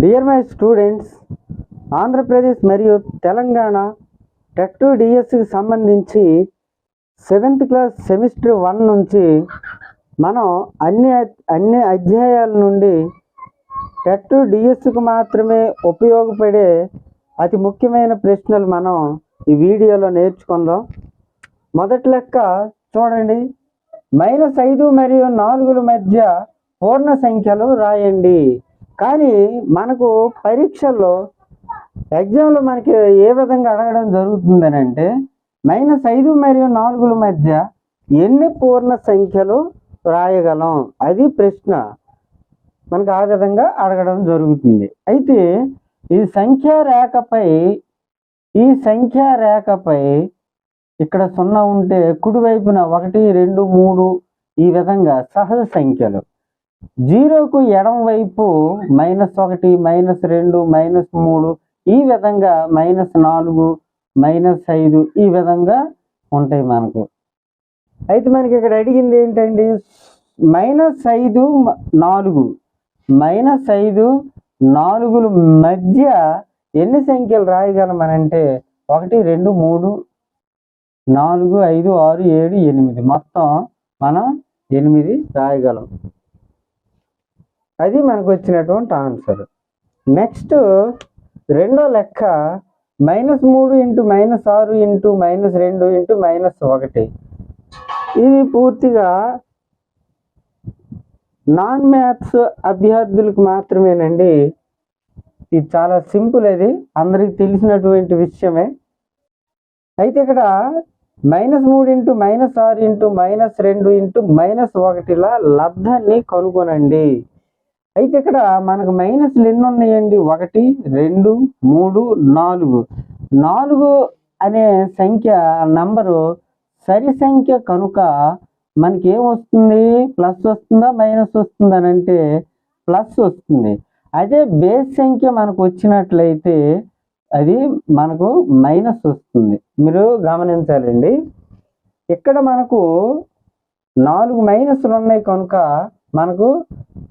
Dear my students Andhra Pradesh మరియు Telangana TET to డిఎస్సికి సంబంధించి సెవెంత్ క్లాస్ సెమిస్టర్ వన్ నుంచి మనం అన్ని అన్ని అధ్యాయాల నుండి టెట్ టు డిఎస్సికి మాత్రమే ఉపయోగపడే అతి ముఖ్యమైన ప్రశ్నలు మనం ఈ వీడియోలో నేర్చుకుందాం. మొదటి లెక్క చూడండి. మైనస్ ఐదు మరియు నాలుగుల మధ్య పూర్ణ సంఖ్యలు రాయండి. కానీ మనకు పరీక్షల్లో ఎగ్జామ్లో మనకి ఏ విధంగా అడగడం జరుగుతుందని అంటే మైనస్ ఐదు మరియు నాలుగుల మధ్య ఎన్ని పూర్ణ సంఖ్యలు రాయగలం? అది ప్రశ్న. మనకు ఆ విధంగా అడగడం జరుగుతుంది. అయితే ఈ సంఖ్యా రేఖపై ఈ సంఖ్యా రేఖపై ఇక్కడ సున్నా ఉంటే కుడివైపున ఒకటి రెండు మూడు ఈ విధంగా సహజ సంఖ్యలు. జీరోకు ఎడం వైపు మైనస్ ఒకటి మైనస్ రెండు మైనస్ మూడు ఈ విధంగా మైనస్ నాలుగు మైనస్ ఐదు ఈ విధంగా ఉంటాయి మనకు. అయితే మనకి ఇక్కడ అడిగింది ఏంటండి? మైనస్ ఐదు నాలుగు. మైనస్ ఐదు నాలుగుల మధ్య ఎన్ని సంఖ్యలు రాయగలమనంటే ఒకటి రెండు మూడు నాలుగు ఐదు ఆరు ఏడు ఎనిమిది. మొత్తం మనం ఎనిమిది రాయగలం. అది మనకు వచ్చినటువంటి ఆన్సర్ నెక్స్ట్ రెండో లెక్క మైనస్ మూడు ఇంటూ మైనస్ ఆరు ఇంటూ మైనస్ రెండు ఇంటూ మైనస్ ఒకటి. ఇది పూర్తిగా నాన్ మ్యాథ్స్ అభ్యర్థులకు మాత్రమేనండి. ఇది చాలా సింపుల్ అది అందరికి తెలిసినటువంటి విషయమే. అయితే ఇక్కడ మైనస్ మూడు ఇంటూ మైనస్ ఆరు ఇంటూ మైనస్ రెండు ఇంటూ మైనస్ ఒకటిలా లబ్ధాన్ని కనుగొనండి. అయితే ఇక్కడ మనకు మైనస్లు ఎన్ని ఉన్నాయండి. ఒకటి రెండు మూడు నాలుగు. నాలుగు అనే సంఖ్య నంబరు సరి సంఖ్య కనుక మనకి ఏం వస్తుంది ప్లస్ వస్తుందా మైనస్ వస్తుందా అని అంటే ప్లస్ వస్తుంది. అదే బేస్ సంఖ్య మనకు వచ్చినట్లయితే అది మనకు మైనస్ వస్తుంది. మీరు గమనించాలండి. ఇక్కడ మనకు నాలుగు మైనస్లు ఉన్నాయి కనుక మనకు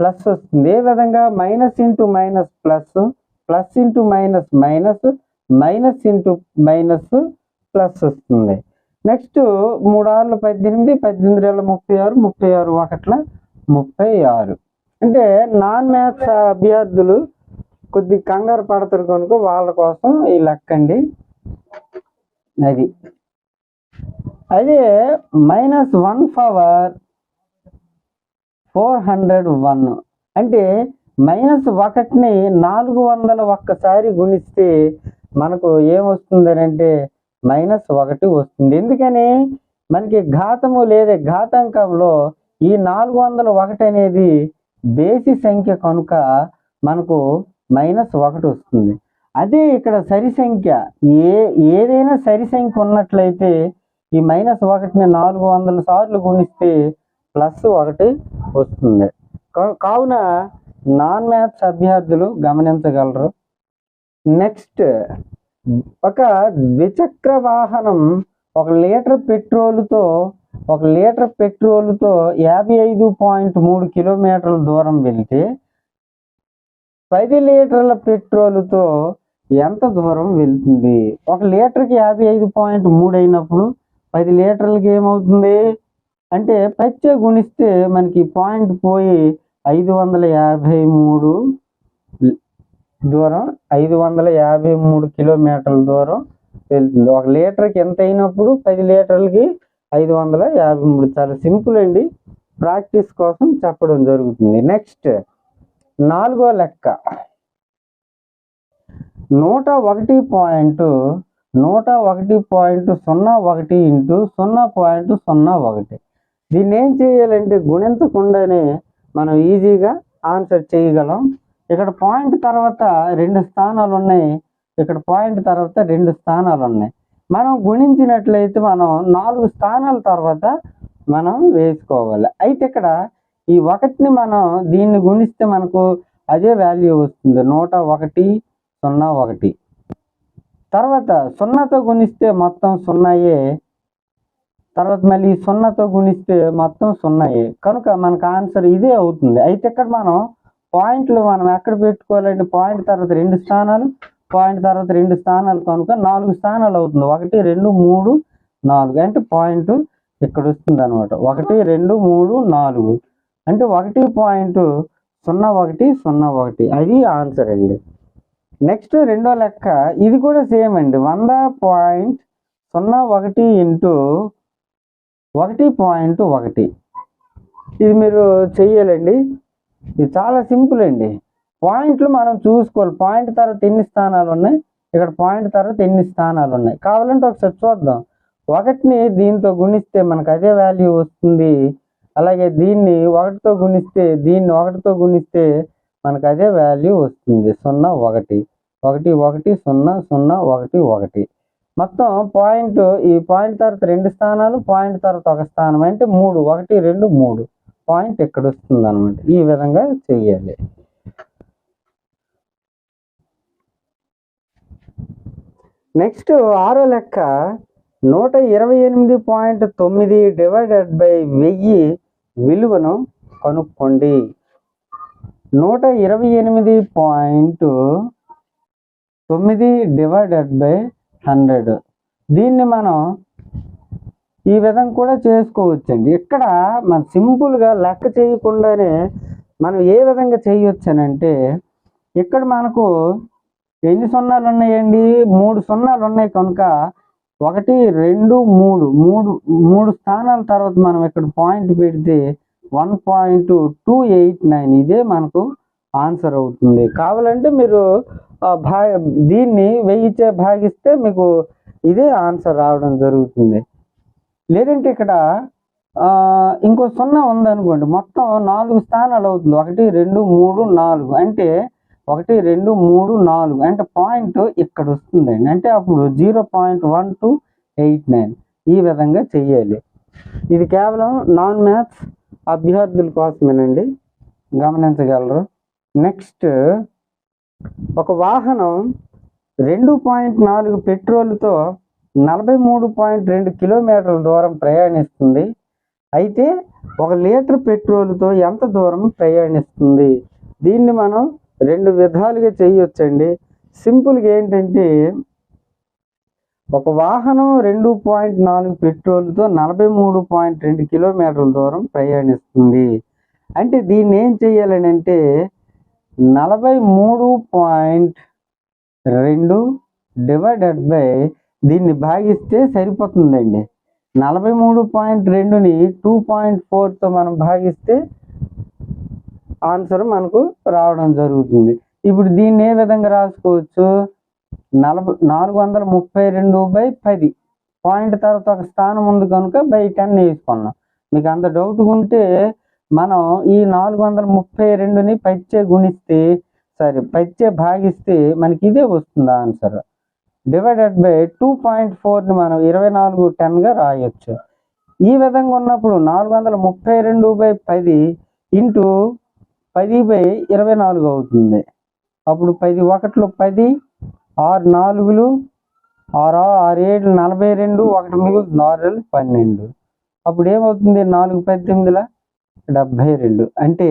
ప్లస్ వస్తుంది. ఏ విధంగా? Minus into minus plus plus into minus minus minus into minus plus వస్తుంది. నెక్స్ట్ మూడు ఆరులు పద్దెనిమిది పద్దెనిమిది వేల ముప్పై ఆరు ముప్పై ఆరు ఒకట్ల ముప్పై ఆరు. అంటే నాన్ మ్యాథ్స్ అభ్యర్థులు కొద్ది కంగారు పడతారు కనుక వాళ్ళ కోసం ఈ లెక్క అండి. అది. అదే minus one power four hundred one. అంటే మైనస్ ఒకటిని నాలుగు వందల ఒక్కసారి గుణిస్తే మనకు ఏమొస్తుంది అంటే మైనస్ ఒకటి వస్తుంది. ఎందుకని? మనకి ఘాతము లేదా ఘాతాంకంలో ఈ నాలుగు వందల ఒకటి అనేది బేసి సంఖ్య కనుక మనకు మైనస్ ఒకటి వస్తుంది. అదే ఇక్కడ సరి సంఖ్య. ఏ ఏదైనా సరి సంఖ్య ఉన్నట్లయితే ఈ మైనస్ ఒకటిని నాలుగు వందల సార్లు గుణిస్తే ప్లస్ ఒకటి వస్తుంది. కావున నాన్ మ్యాథ్స్ అభ్యర్థులు గమనించగలరు. నెక్స్ట్ ఒక ద్విచక్ర వాహనం ఒక లీటర్ పెట్రోలుతో ఒక లీటర్ పెట్రోలుతో యాభై ఐదు పాయింట్ మూడు కిలోమీటర్ల దూరం వెళ్తే పది లీటర్ల పెట్రోలుతో ఎంత దూరం వెళ్తుంది? ఒక లీటర్కి యాభై ఐదు పాయింట్ మూడు అయినప్పుడు పది లీటర్లకి ఏమవుతుంది? అంటే పచ్చ గుణిస్తే మనకి పాయింట్ పోయి ఐదు వందల యాభై మూడు దూరం ఐదు వందల యాభై మూడు కిలోమీటర్ల దూరం వెళ్తుంది. ఒక లీటర్కి ఎంత అయినప్పుడు పది లీటర్లకి ఐదు వందల యాభై మూడు. చాలా సింపుల్ అండి. ప్రాక్టీస్ కోసం చెప్పడం జరుగుతుంది. నెక్స్ట్ నాలుగో లెక్క. నూట ఒకటి పాయింట్ నూట ఒకటి పాయింట్ సున్నా ఒకటి ఇంటూ సున్నా పాయింట్ సున్నా ఒకటి. దీన్ని ఏం చేయాలంటే గుణించకుండానే మనం ఈజీగా ఆన్సర్ చేయగలం. ఇక్కడ పాయింట్ తర్వాత రెండు స్థానాలు ఉన్నాయి ఇక్కడ పాయింట్ తర్వాత రెండు స్థానాలు ఉన్నాయి మనం గుణించినట్లయితే మనం నాలుగు స్థానాల తర్వాత మనం వేసుకోవాలి. అయితే ఇక్కడ ఈ ఒకటిని మనం దీన్ని గుణిస్తే మనకు అదే వాల్యూ వస్తుంది. నూట ఒకటి సున్నా ఒకటి. తర్వాత సున్నాతో గుణిస్తే మొత్తం సున్నాయే. తర్వాత మళ్ళీ ఈ సున్నాతో గుణిస్తే మొత్తం సున్నాయే. కనుక మనకు ఆన్సర్ ఇదే అవుతుంది. అయితే ఇక్కడ మనం పాయింట్లు మనం ఎక్కడ పెట్టుకోవాలంటే పాయింట్ తర్వాత రెండు స్థానాలు పాయింట్ తర్వాత రెండు స్థానాలు కనుక నాలుగు స్థానాలు అవుతుంది. ఒకటి రెండు మూడు నాలుగు. అంటే పాయింట్ ఇక్కడ వస్తుంది అనమాట ఒకటి రెండు మూడు నాలుగు. అంటే ఒకటి పాయింట్ సున్నా ఒకటి సున్నా ఒకటి. అది ఆన్సర్ అండి. నెక్స్ట్ రెండో లెక్క ఇది కూడా సేమ్ అండి. వంద పాయింట్ సున్నా ఒకటి ఇంటూ ఒకటి పాయింట్ ఒకటి. ఇది మీరు చెయ్యాలండి. ఇది చాలా సింపుల్ అండి. పాయింట్లు మనం చూసుకోవాలి. పాయింట్ తర్వాత ఎన్ని స్థానాలు ఉన్నాయి? ఇక్కడ పాయింట్ తర్వాత ఎన్ని స్థానాలు ఉన్నాయి? కావాలంటే ఒకసారి చూద్దాం. ఒకటిని దీంతో గుణిస్తే మనకు అదే వాల్యూ వస్తుంది. అలాగే దీన్ని ఒకటితో గుణిస్తే దీన్ని ఒకటితో గుణిస్తే మనకు అదే వాల్యూ వస్తుంది. సున్నా ఒకటి. ఒకటి ఒకటి సున్నా సున్నా ఒకటి ఒకటి. మొత్తం పాయింట్ ఈ పాయింట్ తర్వాత రెండు స్థానాలు పాయింట్ తర్వాత ఒక స్థానం అంటే మూడు. ఒకటి రెండు మూడు. పాయింట్ ఇక్కడ వస్తుంది అనమాట ఈ విధంగా చెయ్యాలి నెక్స్ట్ ఆరో లెక్క. నూట ఇరవై ఎనిమిది పాయింట్ తొమ్మిది డివైడెడ్ బై వెయ్యి విలువను కనుక్కోండి. నూట ఇరవై ఎనిమిది పాయింట్ తొమ్మిది డివైడెడ్ బై హండ్రెడ్. దీన్ని మనం ఈ విధంగా కూడా చేసుకోవచ్చండి. ఇక్కడ మనం సింపుల్గా లెక్క చేయకుండానే మనం ఏ విధంగా చేయొచ్చనంటే ఇక్కడ మనకు ఎన్ని సున్నాలు ఉన్నాయండి? మూడు సున్నాలు ఉన్నాయి కనుక ఒకటి రెండు మూడు. మూడు మూడు స్థానాల తర్వాత మనం ఇక్కడ పాయింట్ పెడితే one point two eight nine. ఇదే మనకు ఆన్సర్ అవుతుంది. కావాలంటే మీరు భా దీన్ని వెయ్యిచే భాగిస్తే మీకు ఇదే ఆన్సర్ రావడం జరుగుతుంది. లేదంటే ఇక్కడ ఇంకో సున్నా ఉందనుకోండి. మొత్తం నాలుగు స్థానాలు అవుతుంది. ఒకటి రెండు మూడు నాలుగు. అంటే ఒకటి రెండు మూడు నాలుగు. అంటే పాయింట్ ఇక్కడ వస్తుందండి. అంటే అప్పుడు zero point one two eight nine ఈ విధంగా చెయ్యాలి ఇది కేవలం నాన్ మ్యాథ్స్ అభ్యర్థుల కోసమేనండి. గమనించగలరు. నెక్స్ట్ ఒక వాహనం రెండు పాయింట్ నాలుగు పెట్రోల్తో నలభై మూడు పాయింట్ రెండు కిలోమీటర్ల దూరం ప్రయాణిస్తుంది. అయితే ఒక లీటర్ పెట్రోల్తో ఎంత దూరం ప్రయాణిస్తుంది? దీన్ని మనం రెండు విధాలుగా చేయొచ్చండి. సింపుల్గా ఏంటంటే ఒక వాహనం రెండు పాయింట్ నాలుగు పెట్రోల్తో నలభై మూడు పాయింట్ రెండు కిలోమీటర్ల దూరం ప్రయాణిస్తుంది. అంటే దీన్ని ఏం చేయాలని అంటే నలభై మూడు పాయింట్ రెండు డివైడెడ్ బై దీన్ని భాగిస్తే సరిపోతుందండి. నలభై మూడు పాయింట్ రెండుని టూ పాయింట్ ఫోర్తో మనం భాగిస్తే ఆన్సర్ మనకు రావడం జరుగుతుంది. ఇప్పుడు దీన్ని ఏ విధంగా రాసుకోవచ్చు? నలభై నాలుగు వందల ముప్పై రెండు బై పది. పాయింట్ తర్వాత ఒక స్థానం ఉంది కనుక బై టెన్ వేసుకున్నాం. మీకు అంత డౌట్ ఉంటే మనం ఈ నాలుగు వందల ముప్పై రెండుని పచ్చే గుణిస్తే సరే పచ్చే భాగిస్తే మనకి ఇదే వస్తుంది answer divided by two point ఫోర్ని మనం ఇరవై నాలుగు టెన్గా రాయొచ్చు. ఈ విధంగా ఉన్నప్పుడు నాలుగు వందల ముప్పై రెండు బై పది ఇంటూ పది బై ఇరవై నాలుగు అవుతుంది. అప్పుడు పది ఒకటిలో పది ఆరు నాలుగులు ఆరు ఆరు ఏడు నలభై రెండు ఒకటి మిగులు నాలుగు పన్నెండు. అప్పుడు ఏమవుతుంది? నాలుగు పద్దెనిమిదిల డెబ్భై రెండు. అంటే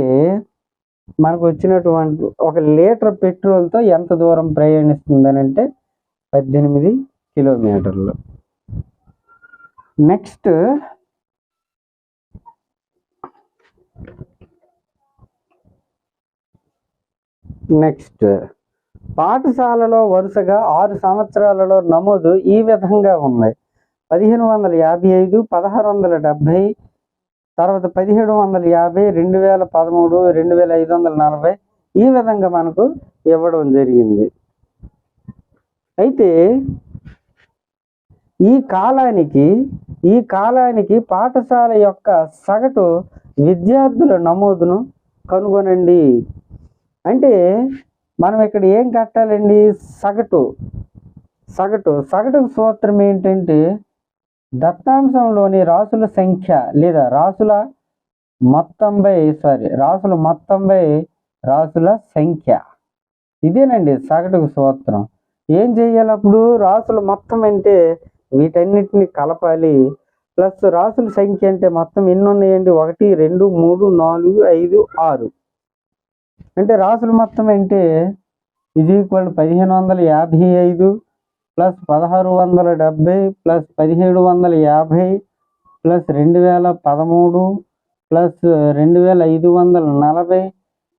మనకు వచ్చినటువంటి ఒక లీటర్ పెట్రోల్తో ఎంత దూరం ప్రయాణిస్తుందని అంటే పద్దెనిమిది కిలోమీటర్లు. నెక్స్ట్ నెక్స్ట్ పాఠశాలలో వరుసగా ఆరు సంవత్సరాలలో నమోదు ఈ విధంగా ఉన్నాయి. పదిహేను వందల యాభై ఐదు పదహారు వందల డెబ్భై తర్వాత పదిహేడు వందల యాభై రెండు వేల పదమూడు రెండు వేల ఐదు వందల నలభై ఈ విధంగా మనకు ఇవ్వడం జరిగింది. అయితే ఈ కాలానికి ఈ కాలానికి పాఠశాల యొక్క సగటు విద్యార్థుల నమోదును కనుగొనండి. అంటే మనం ఇక్కడ ఏం కట్టాలండి? సగటు సగటు సగటు సూత్రం ఏంటంటే దత్తాంశంలోని రాసుల సంఖ్య లేదా రాసుల మొత్తంపై సారీ రాసుల మొత్తంపై రాసుల సంఖ్య. ఇదేనండి సగటుకు సూత్రం. ఏం చేయాలి అప్పుడు? రాసుల మొత్తం అంటే వీటన్నిటిని కలపాలి. ప్లస్ రాసుల సంఖ్య అంటే మొత్తం ఎన్ని ఉన్నాయండి? ఒకటి రెండు మూడు నాలుగు ఐదు ఆరు. అంటే రాసులు మొత్తం అంటే ఇది ఈక్వల్ పదిహేను వందల యాభై ఐదు. ప్లస్ పదహారు వందల డెబ్బై ప్లస్ పదిహేడు వందల యాభై ప్లస్ రెండు వేల పదమూడు ప్లస్ రెండు వేల ఐదు వందల నలభై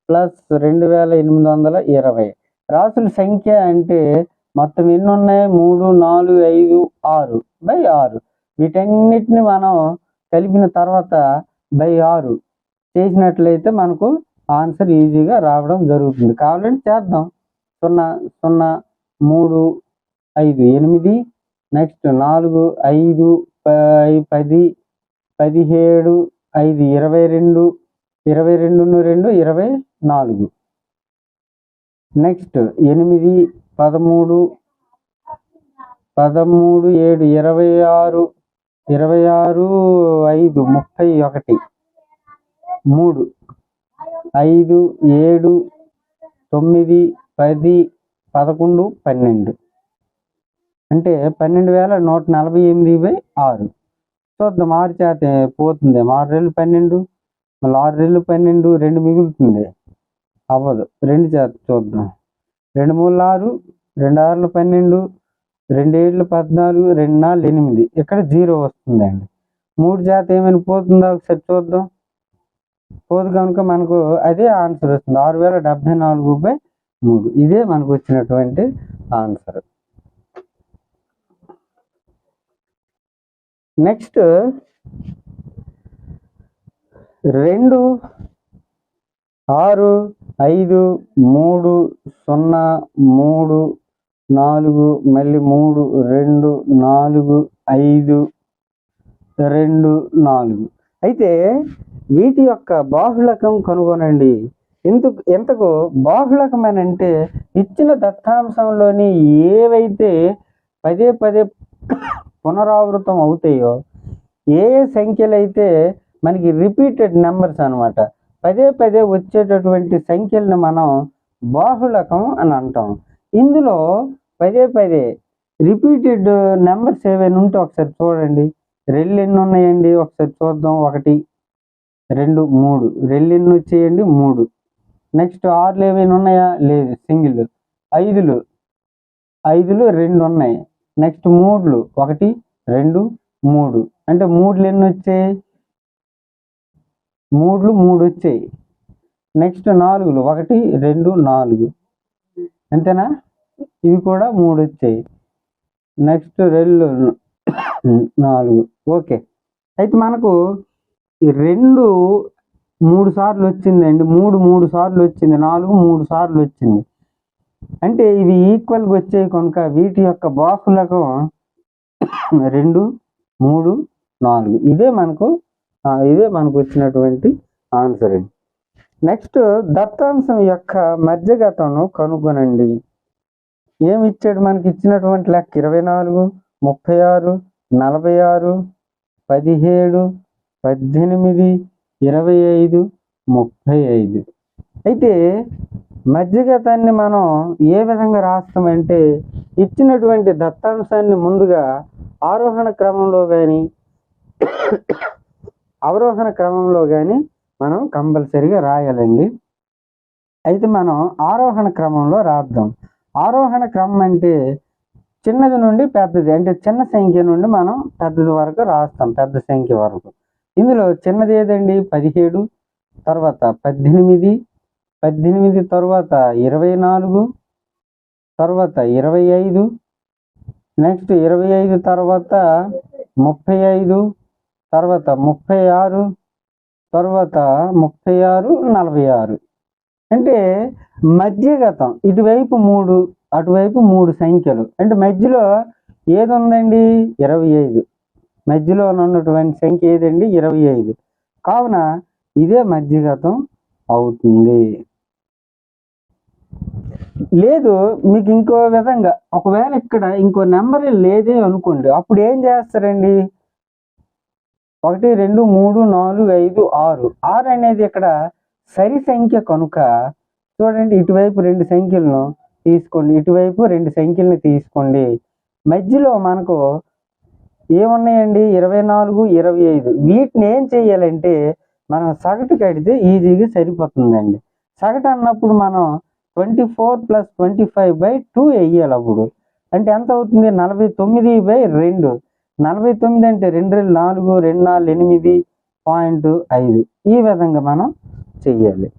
ప్లస్ రెండు వేల ఎనిమిది వందల ఇరవై. రాసుల సంఖ్య అంటే మొత్తం ఎన్ని ఉన్నాయి మూడు నాలుగు ఐదు ఆరు. బై ఆరు. వీటన్నిటిని మనం కలిపిన తర్వాత బై ఆరు చేసినట్లయితే మనకు ఆన్సర్ ఈజీగా రావడం జరుగుతుంది. కావాలంటే చేద్దాం. సున్నా సున్నా మూడు ఐదు ఎనిమిది నెక్స్ట్ నాలుగు ఐదు ప- పది పదిహేడు ఐదు ఇరవై రెండు ఇరవై రెండును రెండు ఇరవై నాలుగు. నెక్స్ట్ ఎనిమిది పదమూడు పదమూడు ఏడు ఇరవై ఆరు ఇరవై ఆరు ఐదు ముప్పై ఒకటి. మూడు ఐదు ఏడు తొమ్మిది పది పదకొండు పన్నెండు. అంటే పన్నెండు వేల నూట నలభై ఎనిమిది బై ఆరు. చూద్దాం ఆరు చేత పోతుంది. ఆరు రెళ్ళు పన్నెండు మళ్ళీ ఆరు రెళ్ళు పన్నెండు రెండు మిగులుతుంది. అవ్వదు. రెండు చేత చూద్దాం. రెండు మూడు ఆరు రెండు ఆరులు పన్నెండు రెండు ఏళ్ళు పద్నాలుగు రెండు నాలుగు ఎనిమిది. ఇక్కడ జీరో వస్తుందండి. మూడు చేత ఏమైనా పోతుందా ఒకసారి చూద్దాం. పోదు కనుక మనకు అదే ఆన్సర్ వస్తుంది. ఆరు వేల డెబ్బై నాలుగు బై మూడు. ఇదే మనకు వచ్చినటువంటి ఆన్సర్. నెక్స్ట్ రెండు ఆరు ఐదు మూడు సున్నా మూడు నాలుగు మళ్ళీ మూడు రెండు నాలుగు ఐదు రెండు నాలుగు. అయితే వీటి యొక్క బాహుళకం కనుగొనండి. ఎందుకు ఎంతకు బాహుళకమేనంటే అంటే ఇచ్చిన దత్తాంశంలోని ఏవైతే పదే పదే పునరావృతం అవుతాయో ఏ ఏ సంఖ్యలు అయితే మనకి రిపీటెడ్ నెంబర్స్ అన్నమాట పదే పదే వచ్చేటటువంటి సంఖ్యలను మనం బాహుళకం అని అంటాం. ఇందులో పదే పదే రిపీటెడ్ నెంబర్స్ ఏవైనా ఉంటే ఒకసారి చూడండి. రెళ్ళు ఎన్ని ఉన్నాయండి? ఒకసారి చూద్దాం. ఒకటి రెండు మూడు. రెళ్ళు ఎన్ని వచ్చేయండి? మూడు. నెక్స్ట్ ఆరులు ఏమైనా ఉన్నాయా? లేదు. సింగిల్. ఐదులు. ఐదులు రెండు ఉన్నాయి. నెక్స్ట్ మూడ్లు. ఒకటి రెండు మూడు. అంటే మూడులు ఎన్ని వచ్చాయి? మూడులు మూడు వచ్చాయి. నెక్స్ట్ నాలుగులు. ఒకటి రెండు నాలుగు. అంతేనా? ఇవి కూడా మూడు వచ్చాయి. నెక్స్ట్ రెండు నాలుగు. ఓకే. అయితే మనకు ఈ రెండు మూడు సార్లు వచ్చిందండి. మూడు మూడు సార్లు వచ్చింది. నాలుగు మూడు సార్లు వచ్చింది. అంటే ఇవి ఈక్వల్గా వచ్చాయి కనుక వీటి యొక్క బాహులకం రెండు మూడు నాలుగు. ఇదే మనకు ఇదే మనకు వచ్చినటువంటి ఆన్సర్ అండి నెక్స్ట్ దత్తాంశం యొక్క మధ్యగతను కనుగొనండి. ఏమి ఇచ్చాడు మనకి? ఇచ్చినటువంటి లెక్క ఇరవై నాలుగు ముప్పై ఆరు నలభై ఆరు పదిహేడు పద్దెనిమిది ఇరవై ఐదు ముప్పై ఐదు. అయితే మధ్యగతాన్ని మనం ఏ విధంగా రాస్తామంటే ఇచ్చినటువంటి దత్తాంశాన్ని ముందుగా ఆరోహణ క్రమంలో కానీ అవరోహణ క్రమంలో కానీ మనం కంపల్సరిగా రాయాలండి. అయితే మనం ఆరోహణ క్రమంలో రాద్దాం. ఆరోహణ క్రమం అంటే చిన్నది నుండి పెద్దది అంటే చిన్న సంఖ్య నుండి మనం పెద్దది వరకు రాస్తాం పెద్ద సంఖ్య వరకు. ఇందులో చిన్నది ఏదండి? పదిహేడు తర్వాత పద్దెనిమిది పద్దెనిమిది తర్వాత ఇరవై నాలుగు తర్వాత ఇరవై ఐదు నెక్స్ట్ ఇరవై ఐదు తర్వాత ముప్పై ఐదు తర్వాత ముప్పై ఆరు తర్వాత ముప్పై ఆరు నలభై ఆరు. అంటే మధ్యగతం ఇటువైపు మూడు అటువైపు మూడు సంఖ్యలు. అంటే మధ్యలో ఏది ఉందండి ఇరవై ఐదు. మధ్యలో ఉన్నటువంటి సంఖ్య ఏదండి? ఇరవై ఐదు. కావున ఇదే మధ్యగతం అవుతుంది. లేదు మీకు ఇంకో విధంగా. ఒకవేళ ఇక్కడ ఇంకో నెంబర్ లేదే అనుకోండి అప్పుడు ఏం చేస్తారండి? ఒకటి రెండు మూడు నాలుగు ఐదు ఆరు. ఆరు అనేది ఇక్కడ సరి సంఖ్య కనుక చూడండి ఇటువైపు రెండు సంఖ్యలను తీసుకోండి ఇటువైపు రెండు సంఖ్యలను తీసుకోండి. మధ్యలో మనకు ఏమున్నాయండి? ఇరవై నాలుగు ఇరవై ఐదు. వీటిని ఏం చేయాలంటే మనం సగటు కడితే ఈజీగా సరిపోతుందండి. సగటు అన్నప్పుడు మనం twenty four plus twenty five by two వేయాలి అప్పుడు. అంటే ఎంత అవుతుంది? నలభై తొమ్మిది బై రెండు. నలభై తొమ్మిది అంటే రెండు రెండు నాలుగు రెండు నాలుగు ఎనిమిది పాయింట్ ఐదు. ఈ విధంగా మనం చెయ్యాలి.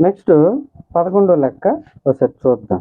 నెక్స్ట్ పదకొండో లెక్క ఒకసారి చూద్దాం.